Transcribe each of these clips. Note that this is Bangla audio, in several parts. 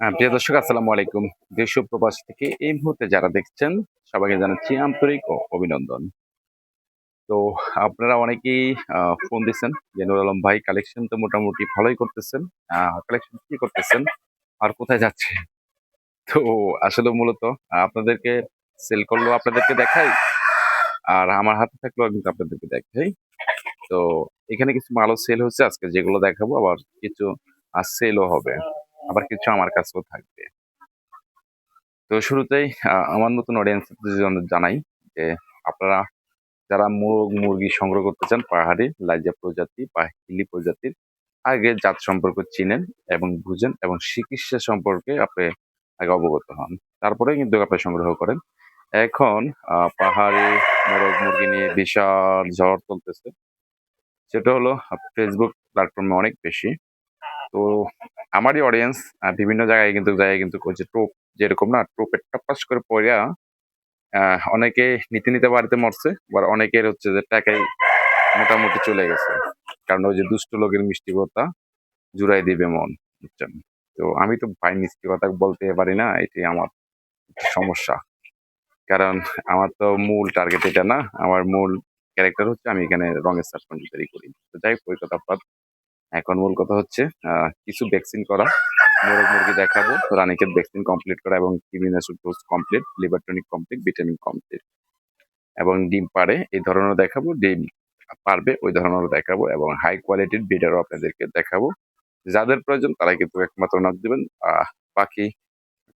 প্রিয় দর্শক, আসসালামু আলাইকুম। দেশ প্রবাস থেকে এই মুহূর্তে যারা দেখছেন, সবাইকে জানাচ্ছি আন্তরিক অভিনন্দন। তো আপনারা অনেকেই ফোন দিচ্ছেন যে নুর আলম ভাই কালেকশন তো মোটামুটি ভালোই করতেছেন। কালেকশন কি করতেছেন? আর কোথায় যাচ্ছে? তো আসলে মূলত, আপনাদেরকে সেল করলেও আপনাদেরকে দেখাই, আর আমার হাতে থাকলেও কিন্তু আপনাদেরকে দেখাই। তো এখানে কিছু মালও সেল হচ্ছে আজকে যেগুলো দেখাবো, আবার কিছু সেলও হবে। আবার কিছু আমার কাছেও থাকবে। তো শুরুতেই আমার নতুন অডিয়েন্সদের জানাই যে আপনারা যারা মোরগ মুরগি সংগ্রহ করতে চান, পাহাড়ি, লাইজা প্রজাতি বা হিলি প্রজাতির, আগে জাত সম্পর্কে চিনেন এবং বুঝেন এবং চিকিৎসা সম্পর্কে আপনি আগে অবগত হন। তারপরে কিন্তু আপনি সংগ্রহ করেন। এখন পাহাড়ি মোরগ মুরগি নিয়ে বিশাল ঝড় চলতেছে। সেটা হলো ফেসবুক প্ল্যাটফর্মে অনেক বেশি। তো আমারই অডিয়েন্স বিভিন্ন জায়গায় কিন্তু জায়গায় কিন্তু করছে টোপ যেরকম না টোপের টপাস করে পড়া আহ, অনেকে নিতে নিতে বাড়িতে মরছে আবার অনেকের হচ্ছে যে টাকাই মোটামুটি চলে গেছে। কারণ ওই যে দুষ্ট লোকের মিষ্টি কথা জুড়াই দিবে মন বুঝছেন? তো আমি তো ভাই মিষ্টি কথা বলতে পারি না এটি আমার সমস্যা। কারণ আমার তো মূল টার্গেট এটা না আমার মূল ক্যারেক্টার হচ্ছে আমি এখানে রঙের সাসপেন্সারি করি। তো যাই হোক ওই কথা। এখন মূল কথা হচ্ছে কিছু ভ্যাকসিন করা। মোরগ মুরগি দেখাবো রানিকেট ভ্যাকসিন কমপ্লিট করা এবং কিমিনাসুর dose complete liver tonic complete vitamin complete এবং ডিম পারে এই ধরনের দেখাবো, ডিম পারবে, ওই ধরনের দেখাবো এবং হাই কোয়ালিটির বিডারও আপনাদেরকে দেখাবো। যাদের প্রয়োজন তারা কিন্তু একমাত্র নক দেবেন। বাকি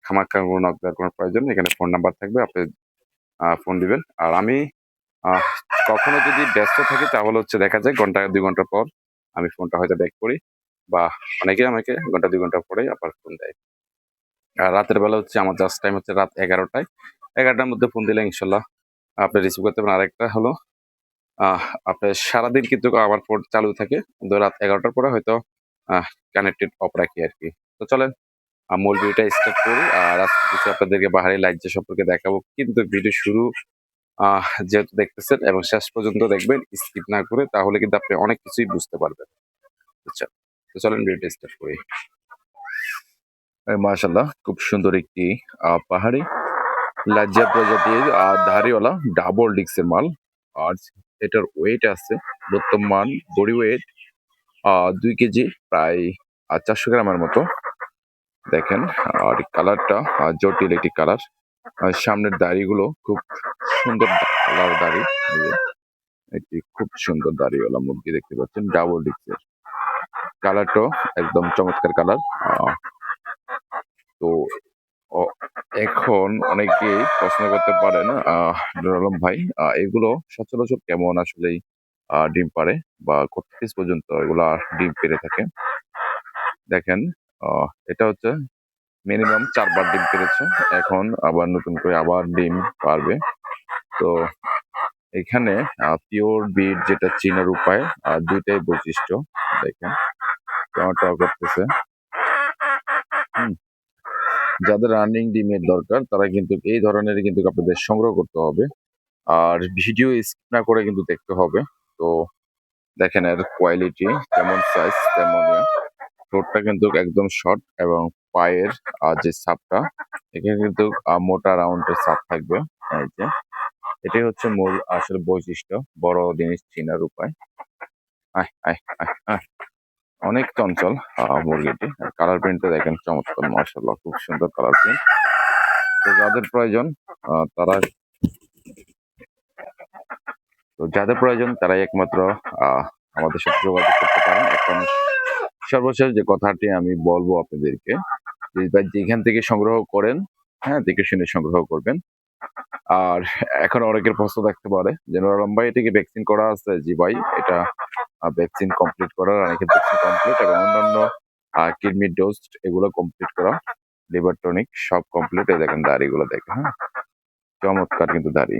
খামাখা নক দেওয়ার কোনো প্রয়োজন এখানে ফোন নাম্বার থাকবে, আপনি ফোন দিবেন। আর আমি কখনো যদি ব্যস্ত থাকি, তাহলে হচ্ছে দেখা যায়, ঘণ্টা, দুই ঘণ্টা পর আমি ফোনটা হয়তো ব্যাক করি বা অনেকে আমাকে ঘণ্টা দুই ঘণ্টা পরেই আবার ফোন দেয়। আর রাতের বেলা হচ্ছে আমার জাস্ট টাইম হচ্ছে রাত এগারোটায়। এগারোটার মধ্যে ফোন দিলে ইনশাল্লাহ আপনি রিসিভ করতে পারেন আরেকটা হলো আপনার সারাদিন কিন্তু আমার ফোন চালু থাকে। রাত এগারোটার পরে হয়তো কানেক্টেড অফ রাখি আর কি। তো চলেন মূল ভিডিওটা স্টার্ট করি। আর আজকে কিছু আপনাদেরকে বাহারি লাইট সম্পর্কে দেখাবো। কিন্তু ভিডিও শুরু যেহেতু দেখতেছেন এবং শেষ পর্যন্ত দেখবেন স্কিপ না করে তাহলে কিন্তু আপনি অনেক কিছুই বুঝতে পারবেন। আচ্ছা চলেন ভিডিওটা স্টার্ট করি। মাশাল্লাহ খুব সুন্দর একটি পাহাড়ি, লাজ্জা প্রজাতির ধারিওয়ালা ডাবল ডিক্সের মাল। আর এটার ওয়েট আছে, বর্তমান বডি ওয়েট দুই কেজি, প্রায় চারশো গ্রামের মতো। দেখেন, আর কালারটা জটিল একটি কালার সামনের দাড়িগুলো খুব সুন্দর কালার দাড়ি একটি খুব সুন্দর দাড়িওয়ালা মুরগি দেখতে পাচ্ছেন, ডাবল ডিক্সের। কালারটাও একদম চমৎকার কালার। তো এখন অনেকেই প্রশ্ন করতে পারেন আলম ভাই এগুলো সচরাচর কেমন আসলে ডিম পারে বা কত পিস পর্যন্ত এগুলা ডিম পেরে থাকে? দেখেন এটা হচ্ছে মিনিমাম চারবার ডিম পেরেছে এখন আবার নতুন করে আবার ডিম পারবে তো এখানে পিওর বিট যেটা চিনার উপায় দুইটাই বৈশিষ্ট্য, দেখেন। টমাটো করতেছে। যাদের রানিং ডিমের দরকার, তারা কিন্তু এই ধরনের কিন্তু আপনাদের সংগ্রহ করতে হবে। আর ভিডিও স্কিপ না করে কিন্তু দেখতে হবে। তো দেখেন এর কোয়ালিটি যেমন সাইজ তেমনই ঠোঁটটা কিন্তু একদম শর্ট এবং পায়ের যে সাপটা এখানে কিন্তু মোটা রাউন্ডের সাপ থাকবে। এই যে। এটাই হচ্ছে মূল আসলে বৈশিষ্ট্য, বড় জিনিস চিনার উপায়। অনেক চঞ্চল মুরগিটি। কালার প্রিন্টটা দেখেন চমৎকার মার্শাল্লাহ খুব সুন্দর কালার প্রিন্ট তো যাদের প্রয়োজন তারা তো যাদের প্রয়োজন, তারাই একমাত্র আমাদের সাথে যোগাযোগ করতে পারেন। এখন সর্বশেষ যে কথাটি আমি বলব আপনাদেরকে যেখান থেকে সংগ্রহ করেন হ্যাঁ দেখে শুনে সংগ্রহ করবেন। আর এখন অনেকের প্রশ্ন থাকতে পারে যে নুর ভাই ভ্যাকসিন করা আছে জি ভাই, এটা ভ্যাকসিন কমপ্লিট করা, অনেকের ভ্যাকসিন কমপ্লিট এবং অন্যান্য কিডনি ডোজ এগুলো কমপ্লিট করা লিভার টনিক সব কমপ্লিট এই দেখেন দাড়িগুলো দেখেন হ্যাঁ? চমৎকার কিন্তু দাড়ি।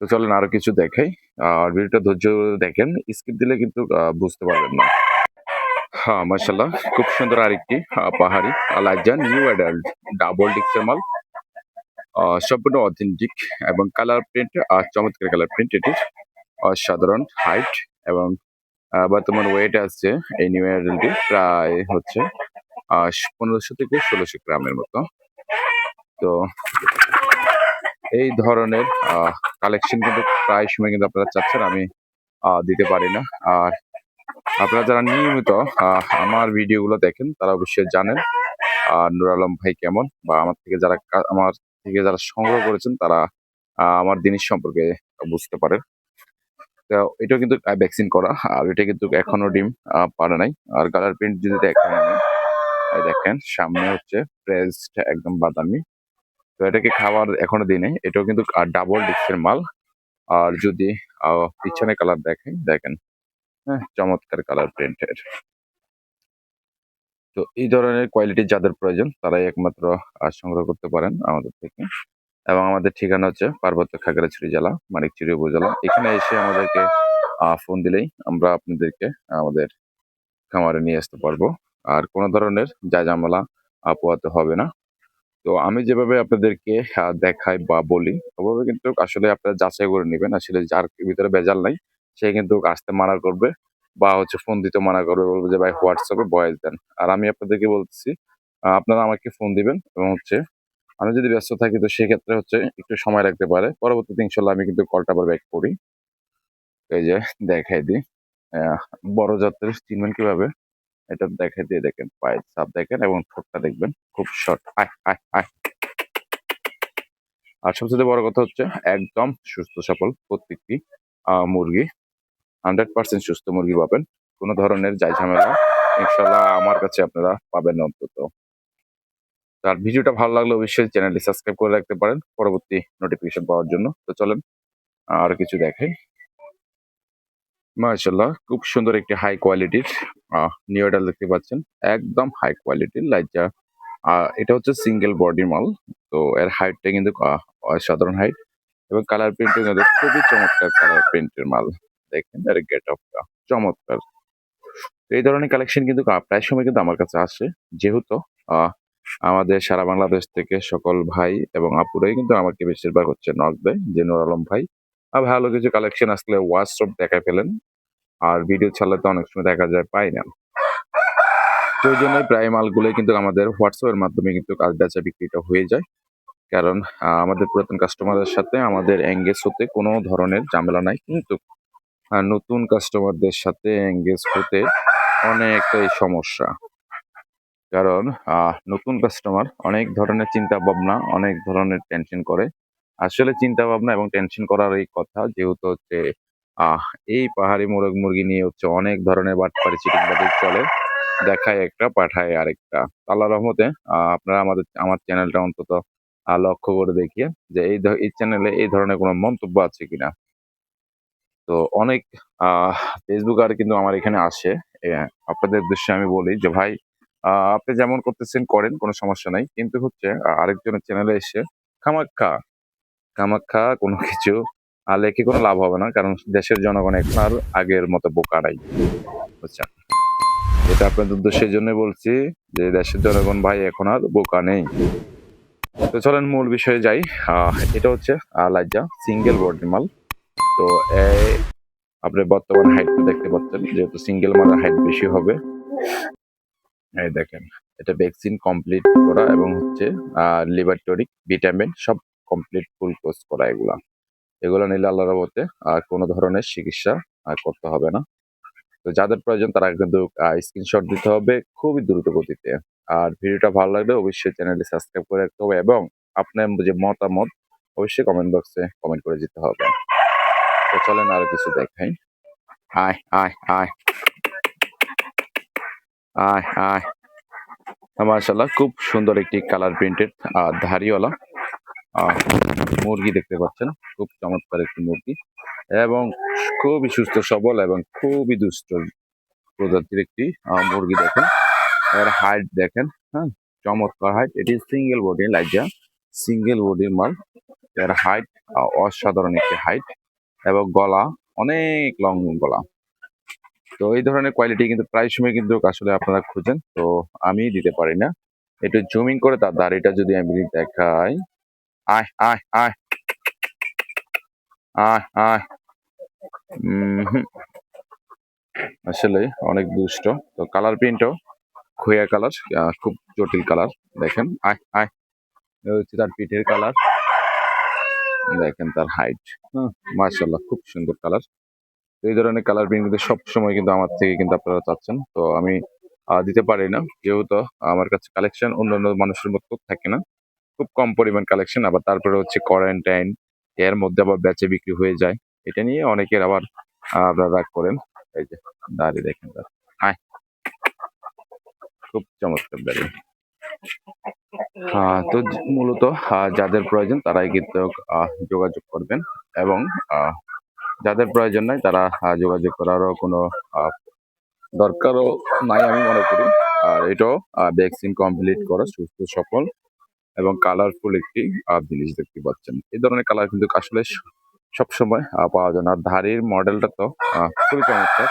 তো চলেন আরও কিছু দেখাই, আর ভিডিওটা ধৈর্য দেখেন স্কিপ দিলে কিন্তু বুঝতে পারবেন না। হ্যাঁ মাশাল্লাহ খুব সুন্দর আরেকটি পাহাড়ি আলাজান নিউ অ্যাডাল্ট ডাবল ডিক্সের মাল সম্পূর্ণ অথেন্টিক এবং কালার প্রিন্ট আর চমৎকার কালার প্রিন্ট এটির অসাধারণ হাইট এবং বর্তমান ওয়েট আসছে এই নিউ অ্যাডাল্টটি প্রায় হচ্ছে পনেরোশো থেকে ষোলোশো গ্রামের মতো। তো এই ধরনের কালেকশন কিন্তু প্রায় সময় কিন্তু আপনারা চাচ্ছেন, আমি দিতে পারি না। আর আপনারা যারা নিয়মিত আমার ভিডিওগুলো দেখেন, তারা অবশ্যই জানেন আর নুর আলম ভাই কেমন বা আমার থেকে যারা আমার থেকে যারা সংগ্রহ করেছেন, তারা আমার জিনিস সম্পর্কে বুঝতে পারেন। তো এটা কিন্তু ভ্যাকসিন করা, আর এটা কিন্তু এখনও ডিম পারে নাই। আর কালার প্রিন্ট যদি দেখেন দেখেন, সামনে হচ্ছে প্রেসড একদম বাদামি। তো এটাকে খাবার এখনও দিই নাই, এটাও কিন্তু ডাবল ডিস্কের মাল। আর যদি পিছনে কালার দেখেন দেখেন হ্যাঁ চমৎকার কালার প্রিন্টের তো এই ধরনের কোয়ালিটি যাদের প্রয়োজন তারাই একমাত্র সংগ্রহ করতে পারেন আমাদের থেকে। এবং আমাদের ঠিকানা হচ্ছে পার্বত্য খাগড়াছড়ি জেলা মানিকচুরি উপজেলা। এখানে এসে আমাদেরকে ফোন দিলেই আমরা আপনাদেরকে আমাদের খামারে নিয়ে আসতে পারব। আর কোনো ধরনের যা ঝামেলা আহ, পোহাতে হবে না। তো আমি যেভাবে আপনাদেরকে দেখাই বা বলি ওভাবে কিন্তু আসলে আপনারা যাচাই করে নেবেন। আসলে যার ভিতরে ভেজাল নাই সে কিন্তু আসতে মানা করবে। বা হচ্ছে ফোন দিতে মানা করবে বলবে যে ভাই হোয়াটসঅ্যাপে ভয়েস দেন। আর আমি আপনাদেরকে বলতেছি আহ, আপনারা আমাকে ফোন দিবেন এবং হচ্ছে আমি যদি ব্যস্ত থাকি তো সেক্ষেত্রে হচ্ছে একটু সময় লাগতে পারে। পরবর্তীতে ইনশাল্লাহ আমি কিন্তু কলটা আবার ব্যাক করি। এই যে দেখাই দিই। বড় জাতের চিনবেন কীভাবে? এটা দেখাই দিয়ে দেখেন পায়ের সাপ দেখেন এবং ঠোঁটটা দেখবেন। খুব শর্ট আয় আয় আয়। আর সবচেয়ে বড় কথা হচ্ছে একদম সুস্থ সফল প্রত্যেকটি আহ, মুরগি। হান্ড্রেড পার্সেন্ট সুস্থ মুরগি পাবেন। কোনো ধরনের যাই ঝামেলা ইনশাল্লাহ আমার কাছে আপনারা পাবেন অন্তত। আর ভিডিওটা ভালো লাগলে অবশ্যই চ্যানেলটি সাবস্ক্রাইব করে রাখতে পারেন পরবর্তী নোটিফিকেশন পাওয়ার জন্য। তো চলেন আর কিছু দেখাই। মাশাল্লাহ খুব সুন্দর একটি হাই কোয়ালিটির নিউডাল দেখতে পাচ্ছেন। একদম হাই কোয়ালিটির লাইজা এটা হচ্ছে সিঙ্গেল বডি মাল। তো এর হাইটটা কিন্তু আহ, অসাধারণ হাইট এবং কালার প্রিন্টও কিন্তু খুবই চমৎকার কালার প্রিন্টের মাল। দেখেন এর গেট আপটা চমৎকার। এই ধরনের কালেকশন কিন্তু প্রায় সময় কিন্তু আমার কাছে আসে। যেহেতু আমাদের সারা বাংলাদেশ থেকে সকল ভাই এবং আপুরাই কিন্তু আমাকে বেশিরভাগ হচ্ছে নক দেয়, যে নুর আলম ভাই। আর ভালো কিছু কালেকশন আসলে হোয়াটসঅ্যাপ দেখা ফেলেন। আর ভিডিও ছাড়লে তো অনেক সময় দেখা যায়, পাই না। তো ওই জন্যই প্রায় মালগুলোই কিন্তু আমাদের হোয়াটসঅ্যাপের মাধ্যমে কিন্তু কাজ বেচা বিক্রিটা হয়ে যায়। কারণ আমাদের পুরাতন কাস্টমারের সাথে আমাদের এঙ্গেজ হতে কোনো ধরনের ঝামেলা নাই। কিন্তু নতুন কাস্টমারদের সাথে এঙ্গেজ হতে অনেকটাই সমস্যা। কারণ নতুন কাস্টমার অনেক ধরনের চিন্তা ভাবনা অনেক ধরনের টেনশন করে। আসলে চিন্তা ভাবনা এবং টেনশন করার এই কথা যেহেতু হচ্ছে আহ এই পাহাড়ি মোরগ মুরগি নিয়ে হচ্ছে অনেক ধরনের বাটপাড়ি চিটিংবাজি চলে। দেখায় একটা, পাঠায় আরেকটা। আল্লাহ রহমতে আপনারা আমাদের, আমার চ্যানেলটা অন্তত লক্ষ্য করে দেখিয়ে যে এই এই চ্যানেলে এই ধরনের কোনো মন্তব্য আছে কিনা। তো অনেক আহ ফেসবুক আর কিন্তু আমার এখানে আসে। আপনাদের উদ্দেশ্যে আমি বলি যে, ভাই আপনি যেমন করতেছেন, করেন, কোনো সমস্যা নাই। কিন্তু হচ্ছে আরেকজনের চ্যানেলে এসে খামাক্ষা খামাক্ষা কোনো কিছু লেখে কোনো লাভ হবে না? কারণ দেশের জনগণ এখন আর আগের মতো বোকা নাই। বুঝছেন এটা আপনাদের উদ্দেশ্যের জন্য বলছি যে, দেশের জনগণ ভাই এখন আর বোকা নেই। তো চলেন মূল বিষয়ে যাই। এটা হচ্ছে লাজ্জা সিঙ্গেল বডি মাল তো আপনি বর্তমান হাইট দেখতে পাচ্ছেন, যেহেতু সিঙ্গেল মালের হাইট বেশি হবে। এই দেখেন, এটা ভ্যাকসিন কমপ্লিট করা এবং হচ্ছে লিভার টনিক ভিটামিন সব কমপ্লিট ফুল কোর্স করা এগুলা। এগুলো নিলে আল্লাহর রহমতে আর কোনো ধরনের চিকিৎসা করতে হবে না। তো যাদের প্রয়োজন, তারা কিন্তু স্ক্রিনশট দিতে হবে খুবই দ্রুত গতিতে। আর ভিডিওটা ভালো লাগলে অবশ্যই চ্যানেলটি সাবস্ক্রাইব করে রাখতে হবে এবং আপনার যে মতামত, অবশ্যই কমেন্ট বক্সে কমেন্ট করে দিতে হবে। তো চলেন আরও কিছু দেখাই। আয় আয় আয়। আয় আয়। মাশাল্লাহ খুব সুন্দর একটি কালার প্রিন্টেড ধারিওয়ালা মুরগি দেখতে পাচ্ছেন। খুব চমৎকার একটি মুরগি এবং খুবই সুস্থ, সবল এবং খুবই দুষ্ট প্রজাতির একটি মুরগি দেখেন। এর হাইট দেখেন হ্যাঁ চমৎকার হাইট এটি সিঙ্গেল বডি লাইজা। সিঙ্গেল বডির মাল। এর হাইট অসাধারণ একটি হাইট এবং গলা, অনেক লং গলা। তো এই ধরনের কোয়ালিটি কিন্তু প্রায় সময় কিন্তু আসলে আপনারা খুঁজেন, তো আমি দিতে পারি না। একটু জুমিং করে তার দাড়িটা যদি আমি দেখাই। আয় আয় আয়। আয় আয়। আসলে অনেক দুষ্ট। তো কালার প্রিন্টও খোয়া কালার খুব জটিল কালার দেখেন, আয় আয়। হচ্ছে তার পিঠের কালার দেখেন তার হাইট হ্যাঁ। মার্শাল্লাহ খুব সুন্দর কালার তো এই ধরনের কালার প্রিন্ট কিন্তু সবসময় কিন্তু আমার থেকে কিন্তু আপনারা চাচ্ছেন। তো আমি দিতে পারি না। যেহেতু আমার কাছে কালেকশন অন্যান্য মানুষের মতো থাকে না। খুব কম পরিমাণ কালেকশন আবার তারপরে হচ্ছে কোয়ারেন্টাইন এর মধ্যে আবার বেচে বিক্রি হয়ে যায়। এটা নিয়ে অনেকের আবার আপনারা রাগ করেন। এই যে দাঁড়িয়ে দেখেন আয় খুব চমৎকার দাঁড়িয়ে। তো মূলত যাদের প্রয়োজন তারাই কিন্তু যোগাযোগ করবেন এবং যাদের প্রয়োজন নাই তারা যোগাযোগ করারও কোনো দরকারও নাই আমি মনে করি। আর এটাও ভ্যাকসিন কমপ্লিট করা সুস্থ, সফল এবং কালারফুল একটি জিনিস দেখতে পাচ্ছেন। এই ধরনের কালার কিন্তু আসলে সবসময় পাওয়া যায় না। আর ধারির মডেলটা তো খুবই চমৎকার।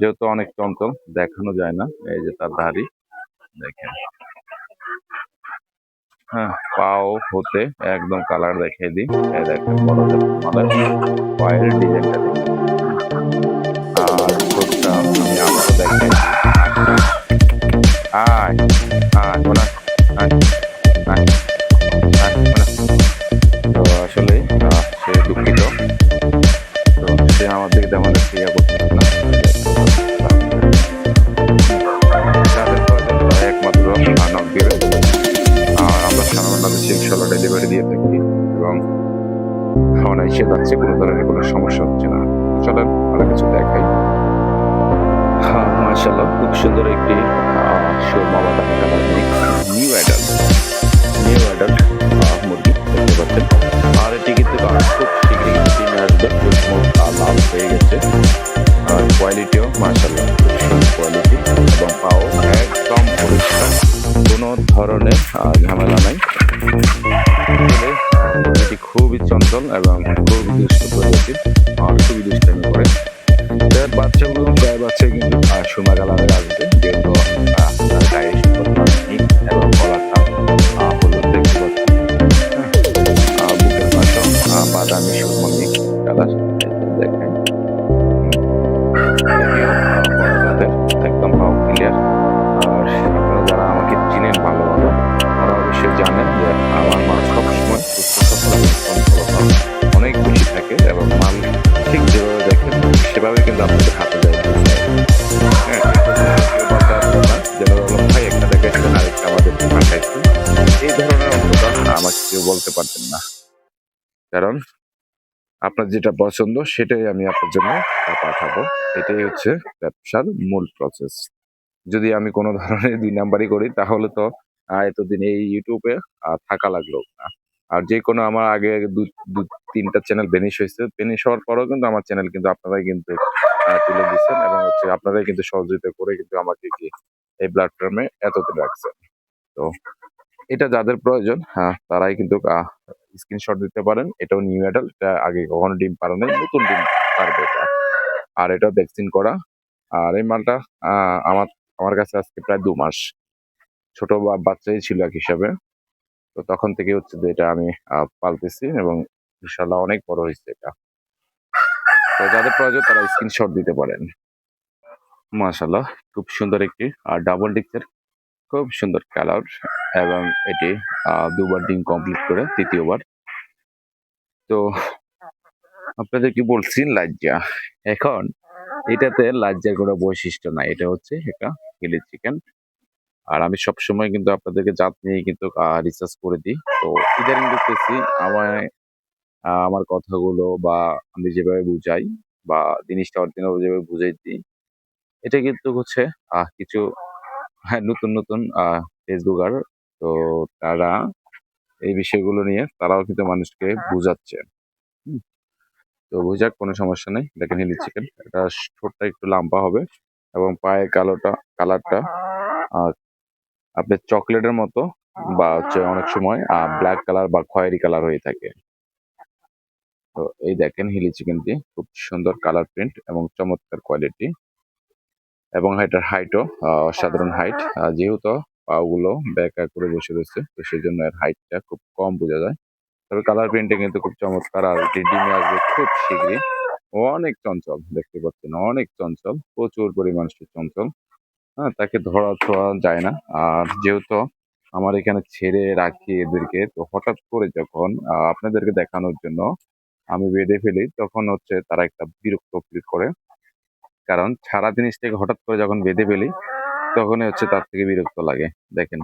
যেহেতু অনেক চঞ্চল, দেখানো যায় না। এই যে তার ধারি দেখেন। হ্যাঁ পাও হতে একদম কালার দেখিয়ে দিই। দেখেন বড় মাদার পায়ের ডিজাইনটা দেখেন। হ্যাঁ খুব সুন্দর একটি শোরমা বাদাম colour new adult new adult মুরগি, দেখতে পাচ্ছেন। আর এটি কিন্তু খুব শীঘ্রই টিমে আসবে। লাল হয়ে গেছে। আর কোয়ালিটিও মাশাল্লাহ খুব সুন্দর কোয়ালিটি এবং পাও একদম পরিষ্কার। কোনো ধরনের ঝামেলা নাই। এটি খুবই চঞ্চল এবং খুবই দুষ্ট প্রজাতির খুবই দুষ্টামি করে। বাচ্চাগুলো প্রায় বাচ্চা কিন্তু সময় গেলাম রাখবে যেহেতু আপনার যেটা পছন্দ, সেটাই আমি আপনার জন্য পাঠাবো। এটাই হচ্ছে ব্যবসার মূল প্রসেস যদি আমি কোনো ধরনের দুই নাম্বারই করি, তাহলে তো এতদিন এই ইউটিউবে থাকা লাগল না। আর যে কোনো আমার আগে দু দু, তিনটা চ্যানেল বেনিশ হয়েছে বেনিশ হওয়ার পরেও কিন্তু আমার চ্যানেল কিন্তু আপনারাই কিন্তু তুলে দিচ্ছেন এবং হচ্ছে আপনারাই কিন্তু সহযোগিতা করে কিন্তু আমাকে কি এই প্ল্যাটফর্মে এতদিন রাখছেন। তো, এটা যাদের প্রয়োজন হ্যাঁ তারাই কিন্তু স্ক্রিনশট দিতে পারেন। এটাও নিউ অ্যাডাল্ট এটা আগে কখনো ডিম পারে নাই, নতুন ডিম পারবে এটা। আর এটা ভ্যাকসিন করা। আর এই মালটা আমার আমার কাছে আজকে প্রায় দু মাস। ছোট বাচ্চাই ছিল এক হিসাবে। তো তখন থেকে হচ্ছে যে এটা আমি পালতেছি এবং ইনশাল্লাহ অনেক বড় হয়েছে এটা। তো যাদের প্রয়োজন তারা স্ক্রিনশট দিতে পারেন। মাশাল্লাহ খুব সুন্দর একটি, আর ডাবল ডিক্সের খুব সুন্দর কালার এবং এটি দুবার ডিম কমপ্লিট করে তৃতীয়বার। তো আপনাদের কি বলছি লাজ্জা। এখন এটাতে লজ্জার কোনো বৈশিষ্ট্য নাই। এটা হচ্ছে এটা হিলি চিকেন আর আমি সব সময় কিন্তু আপনাদেরকে জাত নিয়ে কিন্তু রিসার্চ করে দিই। তো ইদানিং দেখতেছি আহ, আমার কথাগুলো বা আমি যেভাবে বুঝাই বা জিনিসটা অরিজিনাল যেভাবে বুঝাই দিই এটা কিন্তু হচ্ছে কিছু হ্যাঁ, নতুন নতুন ফেসবুকার। তো তারা এই বিষয়গুলো নিয়ে তারাও কিন্তু মানুষকে বুঝাচ্ছে। হুম, তো বুঝাক কোনো সমস্যা নেই দেখেন হিলি চিকেন এটা ঠোঁটটা একটু লম্বা হবে এবং পায়ের কালোটা কালারটা আপনার চকলেটের মতো বা হচ্ছে অনেক সময় ব্ল্যাক কালার বা খয়েরি কালার হয়ে থাকে। তো এই দেখেন হিলি চিকেনটি খুব সুন্দর কালার প্রিন্ট এবং চমৎকার কোয়ালিটি। এবং এটার হাইটও অসাধারণ হাইট যেহেতু পাগুলো ব্যাকা করে বসে রয়েছে, তো সেই জন্য এর হাইটটা খুব কম বোঝা যায়। তবে কালার প্রিন্টে কিন্তু খুব চমৎকার আর এটি ডিমে আসবে খুব শীঘ্রই। অনেক চঞ্চল, দেখতে পাচ্ছেন, অনেক চঞ্চল, প্রচুর পরিমাণ সে চঞ্চল। হ্যাঁ তাকে ধরা ছোঁয়া যায় না। আর যেহেতু আমার এখানে ছেড়ে রাখি এদেরকে, তো হঠাৎ করে যখন আপনাদেরকে দেখানোর জন্য আমি বেঁধে ফেলি, তখন হচ্ছে তারা একটা বিরক্ত ফিল করে। কারণ সারা জিনিসটাকে হঠাৎ করে যখন বেঁধে ফেলি, তখনই হচ্ছে তার থেকে বিরক্ত লাগে। দেখেন,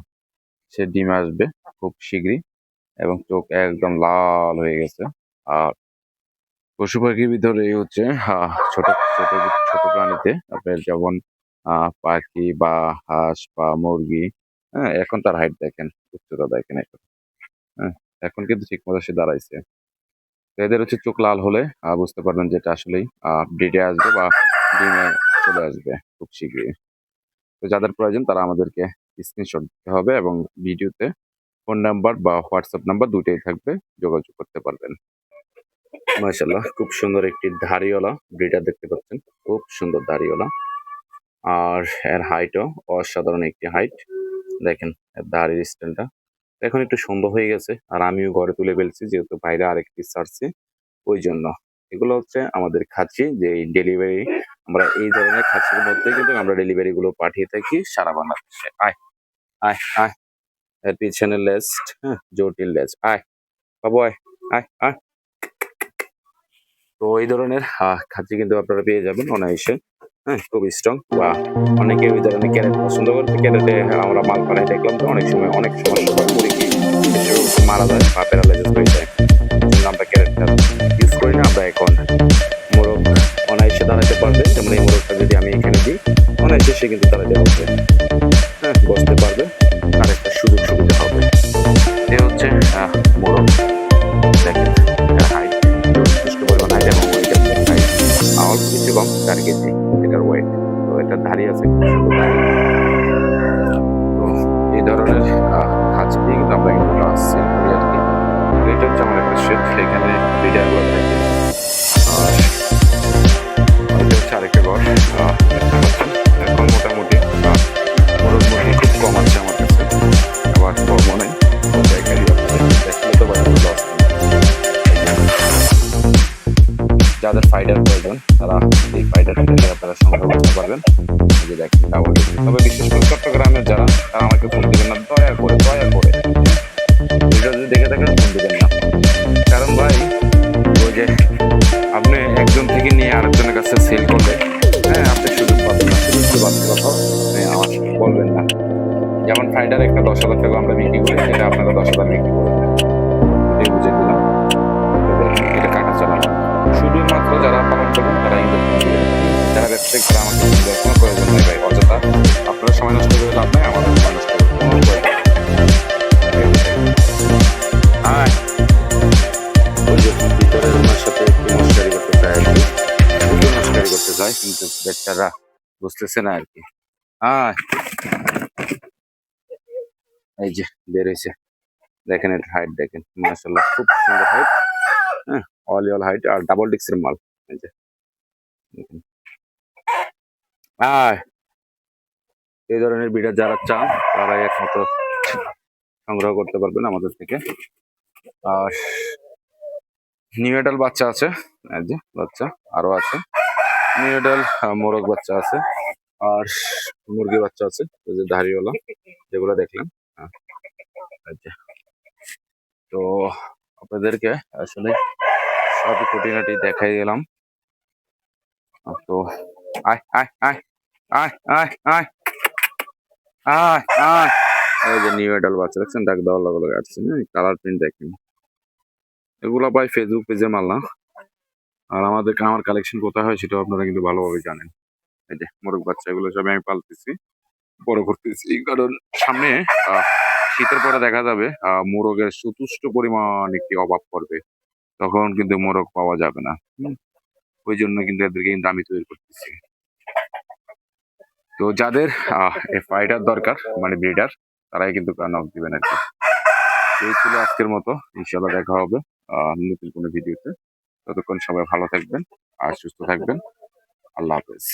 সে ডিম আসবে খুব শীঘ্রই এবং চোখ একদম লাল হয়ে গেছে। আর পশু পাখির ভিতরে হচ্ছে ছোট ছোট ছোট প্রাণীতে আপনার যেমন পাখি বা হাঁস বা মুরগি হ্যাঁ এখন তার হাইট দেখেন, উচ্চতা দেখেন এখন। হ্যাঁ এখন কিন্তু ঠিক মতো সে দাঁড়াইছে। এদের হচ্ছে চোখ লাল হলে বুঝতে পারবেন যেটা আসলেই ডেটে আসবে বা ডিমে চলে আসবে খুব শীঘ্রই। তো যাদের প্রয়োজন তারা আমাদেরকে স্ক্রিনশট দিতে হবে এবং ভিডিওতে ফোন নাম্বার বা হোয়াটসঅ্যাপ নাম্বার দুটোই থাকবে, যোগাযোগ করতে পারবেন। মাশাল্লাহ খুব সুন্দর একটি ধাড়িওয়ালা ব্রিডার দেখতে পাচ্ছেন। খুব সুন্দর ধাড়িওয়ালা। আর এর হাইটও অসাধারণ একটি হাইট দেখেন দাড়ির স্টাইলটা এখন একটু সুন্দর হয়ে গেছে আর আমিও ঘরে তুলে ফেলছি, যেহেতু বাইরে আরেকটি ছাড়ছি। ওই জন্য। এগুলো হচ্ছে আমাদের খাচ্ছি যে ডেলিভারি আমরা এই ধরনের খাচ্ছির মধ্যে কিন্তু আমরা ডেলিভারি গুলো পাঠিয়ে থাকি সারা বাংলাদেশে। আয় আয় আয়। এর পিছনে লেস্ট হ্যাঁ জটিল লেস্ট আয়, বাবু, আয় আয় আয়। তো এই ধরনের খাচ্ছি কিন্তু আপনারা পেয়ে যাবেন অনায়াসে হ্যাঁ খুব স্ট্রং বা অনেকে ওই ধরনের ক্যারেট পছন্দ করে ক্যারেটে আমরা মাল পাঠাই দেখলাম তো অনেক সময়, অনেক সমস্যা হয় মুরগি মারা যায় বা প্যারালাইজেস হয়ে যায়। আমরা ক্যারেটটা ইউজ করি না, আমরা এখন পারবে যেমন এই মোড়কটা যদি আমি এখানে দিই অনায়াসে সে কিন্তু তারা দেওয়া হ্যাঁ ফাইডার প্রয়োজন, তারা এই ফাইডারটা থেকে আপনারা সংগ্রহ করতে পারবেন। যে দেখেন ডাবল তবে বিশেষ করে চট্টগ্রামের যারা, তারা আমাকে ফোন দিবেন না, দয়া করে দয়া করে। ভিডিও যদি দেখে থাকেন, ফোন দিবেন না। কারণ ভাই, ওই যে আপনি একজন থেকে নিয়ে আরেকজনের কাছে সেল করলে হ্যাঁ আপনি সুযোগ পাবেন না, সুযোগ তো পাচ্ছি কথা আমার বলবেন না। যেমন ফাইডার একটা দশ হাজার টাকা আমরা বিক্রি করি এটা আপনারা দশ হাজার বিক্রি করবেন। শুধুমাত্র যারা পালন করবেন, তারা দিবেন। যারা ব্যবসায়িক তারা আমাকে কোনো প্রয়োজন নেই ভাই অযথা। আপনারা সময় নষ্ট করে লাভ নাই, আমাদের সময় নষ্ট করে কোনো করতে চায় করতে চায় কিন্তু বুঝতেছে না আর কি। আয়। এই যে দেখেন এর হাইট দেখেন। মাশাল্লাহ খুব সুন্দর হাইট হ্যাঁ অল অল হাইট আর ডাবল ডিক্সের মাল যে। দেখেন এই ধরনের বিড়া যারা চান তারা একমাত্র সংগ্রহ করতে পারবেন আমাদের থেকে। আর নিউ এডাল বাচ্চা আছে, এই যে বাচ্চা আরও আছে। নিউ এডাল মোরগ বাচ্চা আছে, আর মুরগি বাচ্চা আছে যে ধারিওয়ালা যেগুলো দেখলাম। যে। তো আপনাদেরকে আসলে সবই খুঁটিনাটি দেখাই গেলাম তো আয় আয় আয় আয় আয় আয় আয় আয়। নিউ এডাল বাচ্চা দেখছেন? ডাক দেওয়ার লগে লগে আসছে কালার প্রিন্ট দেখেন। এগুলো ভাই ফেসবুক পেজে মাল না। আর আমাদের আমার কালেকশন কোথায় হয় সেটাও আপনারা কিন্তু ভালোভাবে জানেন। এই যে মোরগ বাচ্চা এগুলো সবই আমি পালতেছি বড় করতেছি। কারণ সামনে আহ, শীতের পরে দেখা যাবে মোরগের যথেষ্ট পরিমাণ একটি অভাব পড়বে। তখন কিন্তু মোরগ পাওয়া যাবে না? ওই জন্য কিন্তু এদেরকে কিন্তু আমি তৈরি করতেছি। তো যাদের ফাইটার দরকার মানে ব্রিডার তারাই কিন্তু নক দিবেন আর কি। এই ছিল আজকের মতো। ইনশাল্লাহ দেখা হবে নতুন কোনো ভিডিওতে। ততক্ষণ সবাই ভালো থাকবেন আর সুস্থ থাকবেন। আল্লাহ হাফেজ।